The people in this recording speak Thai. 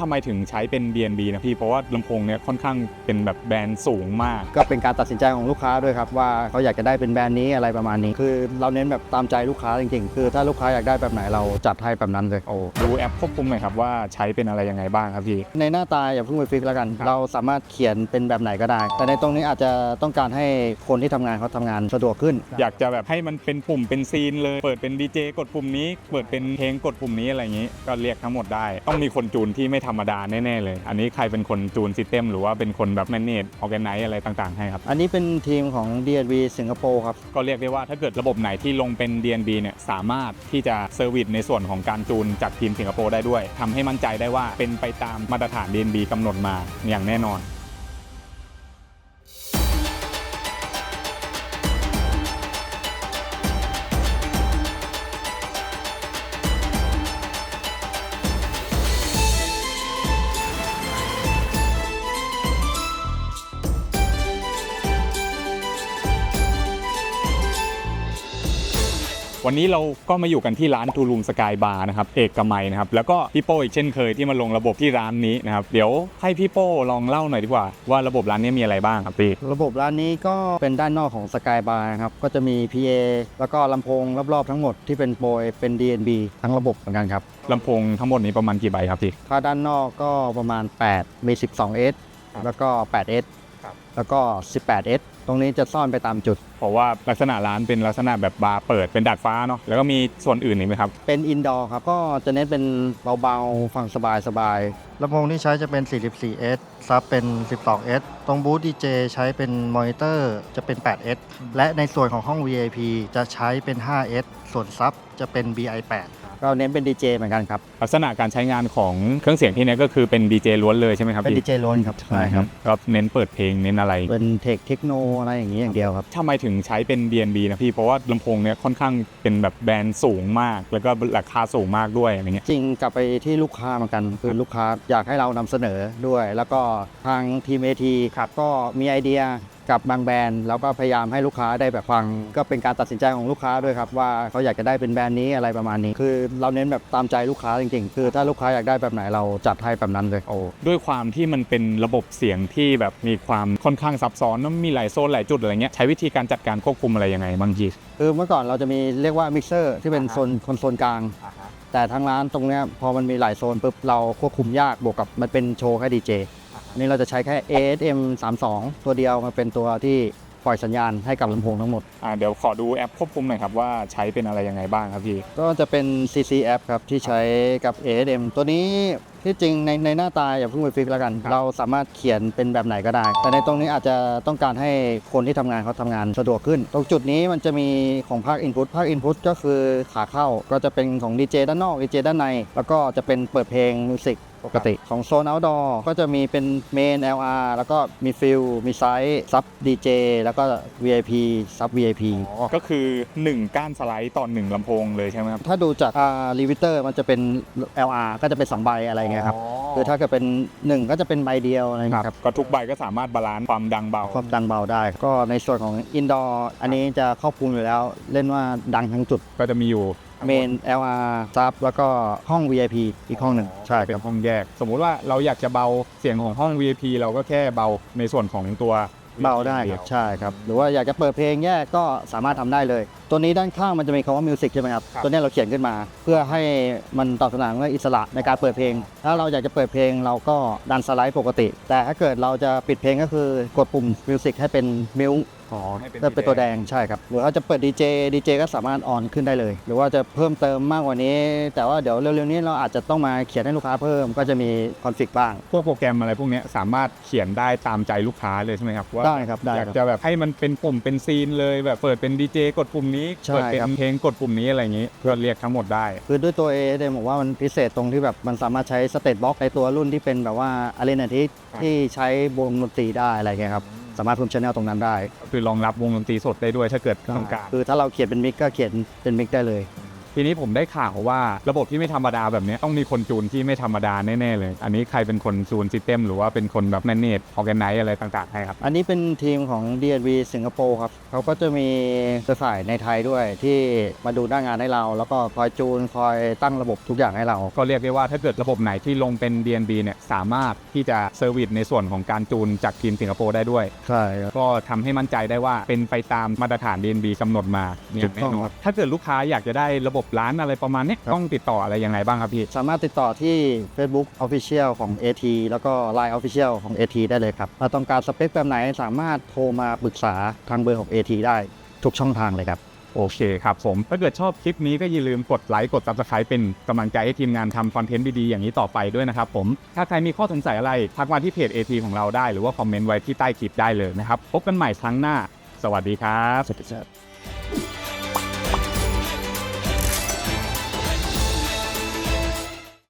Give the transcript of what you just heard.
ทำไมถึงใช้เป็น BNB นะพี่ เพราะว่าลำโพงเนี่ยค่อนข้างเป็นแบบแบรนด์สูงมาก ก็เป็นการตัดสินใจของลูกค้าด้วยครับ ว่าเขาอยากจะได้เป็นแบรนด์นี้อะไรประมาณนี้ คือเราเน้นแบบตามใจลูกค้าจริงๆ คือถ้าลูกค้าอยากได้แบบไหนเราจัดให้แบบนั้นเลยโอ้ดูแอปควบคุมหน่อยครับว่าใช้เป็นอะไรยังไงบ้างครับพี่ ในหน้าตาอย่าเพิ่งไปฟิกแล้วกันครับเราสามารถเขียนเป็นแบบไหนก็ได้ แต่ในตรงนี้อาจจะต้องการให้คนที่ทำงานเขาทำงานสะดวกขึ้น อยากจะแบบให้มันเป็นปุ่มเป็นซีนเลยเปิดเป็นดีเจกดปุ่มนี้ เปิดเป็นเพลงกดปุ่มนี้อะไรอย่างนี้ ก็เรียกทั้งหมดได้ ต้องมีคนจูนที่ไม่ธรรมดาแน่ๆเลย อันนี้ใครเป็นคนจูนซิสเต็มหรือว่าเป็นคนแบบแมเนจออแกไนซ์อะไรต่างๆให้ครับ อันนี้เป็นทีมของ DNV สิงคโปร์ครับ ก็เรียกได้ว่าถ้าเกิดระบบไหนที่ลงเป็น DNB เนี่ยสามารถที่จะเซอร์วิสในส่วนของการจูนจากทีมสิงคโปร์ได้ด้วยทำให้มั่นใจได้ว่าเป็นไปตามมาตรฐาน DNB กำหนดมาอย่างแน่นอน วันนี้เราก็มาอยู่กันที่ร้านทูรูมสกายบาร์นะครับเอกมัยนะครับแล้วก็พี่โป้อีกเช่นเคยที่มาลงระบบที่ร้านนี้นะครับเดี๋ยวให้พี่โป้ลองเล่าหน่อยดีกว่า ว่าระบบร้านนี้มีอะไรบ้างครับพี่ระบบร้านนี้ก็เป็นด้านนอกของสกายบาร์ครับก็จะมี PA แล้วก็ลำโพงรอบๆทั้งหมดที่เป็นโปรยเป็น DNB ทั้งระบบเหมือนกันครับลำโพงทั้งหมดนี้ประมาณกี่ใบครับพี่ถ้าด้านนอกก็ประมาณ8มี 12S ครับแล้วก็ 8S ครับ แล้วก็ 18S ตรงนี้จะซ่อนไปตามจุด เพราะว่าลักษณะร้านเป็นลักษณะแบบบาร์เปิดเป็นดาดฟ้าเนาะแล้วก็มีส่วนอื่นอีกไหมครับ เป็นอินดอร์ครับ ก็จะเน้นเป็นเบาๆ ฟังสบายๆลำโพงที่ใช้จะเป็น 44S ซับเป็น 12S ตรงบูธดีเจใช้เป็นมอนิเตอร์จะเป็น 8S และในส่วนของห้อง VIP จะใช้เป็น 5S ส่วนซับจะเป็น BI8 ก็เน้นเป็นดีเจเหมือนกันครับ ลักษณะการใช้งานของเครื่องเสียงที่เนี้ก็คือเป็นดีเจล้วนเลยใช่ไหมครับเป็นพี่ดีเจล้วนครับ ก็เน้นเปิดเพลงเน้นอะไรเป็นเทคเทคโนอะไรอย่างนี้อย่างเดียวครับ ทำไมถึงใช้เป็น DNB นะพี่ เพราะว่าลำโพงเนี้ยค่อนข้างเป็นแบบแบรนด์สูงมาก แล้วก็ราคาสูงมากด้วยอะไรเงี้ย จริงกลับไปที่ลูกค้าเหมือนกัน คือลูกค้าอยากให้เรานำเสนอด้วย แล้วก็ทางทีมเอทีครับก็มีไอเดีย กับบางแบรนด์แล้วก็พยายามให้ลูกค้าได้แบบฟัง ก็เป็นการตัดสินใจของลูกค้าด้วยครับ ว่าเขาอยากจะได้เป็นแบรนด์นี้อะไรประมาณนี้ คือเราเน้นแบบตามใจลูกค้าจริงๆ คือถ้าลูกค้าอยากได้แบบไหนเราจัดให้แบบนั้นเลยโอ้ด้วยความที่มันเป็นระบบเสียงที่แบบมีความค่อนข้างซับซ้อนแล้วมีหลายโซนหลายจุดอะไรเงี้ยใช้วิธีการจัดการควบคุมอะไรยังไงบางทีคือเมื่อก่อนเราจะมีเรียกว่ามิกเซอร์ที่เป็นโซนคอนโซลกลางแต่ทางร้านตรงเนี้ยพอมันมีหลายโซนปุ๊บเราควบคุมยากบวกกับมันเป็นโชว์แค่ดีเจ นี่เราจะใช้แค่ ASM 32ตัวเดียวมาเป็นตัวที่ปล่อยสัญญาณให้กับลำโพงทั้งหมด อ่าเดี๋ยวขอดูแอปควบคุมหน่อยครับว่าใช้เป็นอะไรยังไงบ้างครับพี่ ก็จะเป็น CC app ครับที่ใช้กับ ASM ตัวนี้ ที่จริงในในหน้าตาอย่าเพิ่งไปฟิกแล้วกันครับเราสามารถเขียนเป็นแบบไหนก็ได้ แต่ในตรงนี้อาจจะต้องการให้คนที่ทำงานเขาทำงานสะดวกขึ้น ตรงจุดนี้มันจะมีของภาค Input ภาค Input ก็คือขาเข้าก็จะเป็นของ DJ ด้านนอก DJ ด้านใน แล้วก็จะเป็นเปิดเพลงมิวสิกปกติของโซน outdoor ก็จะมีเป็นเมน LR แล้วก็มีฟิลมีไซส์ซับ DJ แล้วก็ VIP ซับ VIP ก็คือ 1 ก้านสไลด์ต่อ1ลำโพงเลยใช่ไหมครับ ถ้าดูจากรีวิเตอร์มันจะเป็น LR ก็จะเป็น2ใบอะไรเงี้ยครับคือถ้าเกิดเป็น1ก็จะเป็นใบเดียวอะไรเงี้ยครับ ก็ทุกใบก็สามารถบาลานซ์ความดังเบา ความดังเบาได้ ก็ในส่วนของอินดอร์อันนี้จะครอบคลุมอยู่แล้ว เล่นว่าดังทั้งจุด ก็จะมีอยู่เมน LR ซับแล้วก็ห้อง VIP อีกห้องหนึ่งใช่คเป็นรับห้องแยก สมมุติว่าเราอยากจะเบาเสียงของห้อง VIP เราก็แค่เบาในส่วนของตัวเบาได้ครับใช่ครับ หรือว่าอยากจะเปิดเพลงแยกก็สามารถทำได้เลย ตัวนี้ด้านข้างมันจะมีคำว่ามิวสิกใช่ไหมครับ ครับ ตัวนี้เราเขียนขึ้นมา เพื่อให้มันตอบสนองและอิสระในการเปิดเพลง ถ้าเราอยากจะเปิดเพลงเราก็ดันสไลด์ปกติ แต่ถ้าเกิดเราจะปิดเพลงก็คือกดปุ่มมิวสิกให้เป็นมิว อ๋อให้เป็นก็เป็นตัวแดงใช่ครับ หรือว่าจะเปิดดีเจดีเจก็สามารถออนขึ้นได้เลย หรือว่าจะเพิ่มเติมมากกว่านี้ แต่ว่าเดี๋ยวเร็วๆนี้เราอาจจะต้องมาเขียนให้ลูกค้าเพิ่มก็จะมีคอนฟิกบ้าง พวกโปรแกรมอะไรพวกเนี้ยสามารถเขียนได้ตามใจลูกค้าเลยใช่ไหมครับว่าได้ครับได้อยากครับ จะแบบให้มันเป็นปุ่มเป็นซีนเลยแบบเปิดเป็นดีเจกดปุ่มนี้ใช่เปิดเป็นครับเพลงกดปุ่มนี้อะไรอย่างนี้ เพื่อเรียกทั้งหมดได้ คือด้วยตัว A เดผมว่ามันพิเศษตรงที่แบบมันสามารถใช้สเตตบ็อกในตัวรุ่นที่เป็นแบบว่าอารีนาที่ครับ ที่ใช้วงดนตรีได้อะไรเงี้ยครับสามารถเพิ่มชแนลตรงนั้นได้คือรองรับวงดนตรีสดได้ด้วยถ้าเกิดต้องการ คือถ้าเราเขียนเป็นมิกก็เขียนเป็นมิกได้เลย ทีนี้ผมได้ข่าวว่าระบบที่ไม่ธรรมดาแบบเนี้ยต้องมีคนจูนที่ไม่ธรรมดาแน่ๆเลย อันนี้ใครเป็นคนจูนซิสเต็มหรือว่าเป็นคนแบบแมเนจออแกไนอะไรต่างๆให้ครับ อันนี้เป็นทีมของ DNV สิงคโปร์ครับเขาก็จะมีเครือข่ายในไทยด้วยที่มาดูหน้างานให้เรา แล้วก็คอยจูนคอยตั้งระบบทุกอย่างให้เรา ก็เรียกได้ว่าถ้าเกิดระบบไหนที่ลงเป็น DNB เนี่ยสามารถที่จะเซอร์วิสในส่วนของการจูนจากทีมสิงคโปร์ได้ด้วยใช่ครับก็ทำให้มั่นใจได้ว่าเป็นไปตามมาตรฐาน DNB กำหนดมาเนี่ยถูกต้องแน่นอครันบถ้าเกิดลูกค้าอยากจะได้ระบบร้านอะไรประมาณเนี้ยครับต้องติดต่ออะไรยังไงบ้างครับพี่ สามารถติดต่อที่ Facebook Official ของ AT แล้วก็ Line Official ของ AT ได้เลยครับถ้าต้องการสเปคแบบไหนสามารถโทรมาปรึกษาทางเบอร์ของ AT ได้ทุกช่องทางเลยครับ โอเคครับผม ถ้าเกิดชอบคลิปนี้ก็อย่าลืมกดไลค์กด subscribe เป็นกำลังใจให้ทีมงานทำคอนเทนต์ดีๆอย่างนี้ต่อไปด้วยนะครับผม ถ้าใครมีข้อสงสัยอะไรทักมาที่เพจ AT ของเราได้ หรือว่าคอมเมนต์ไว้ที่ใต้คลิปได้เลยนะครับ พบกันใหม่ครั้งหน้า สวัสดีครับ สวัสดีครับ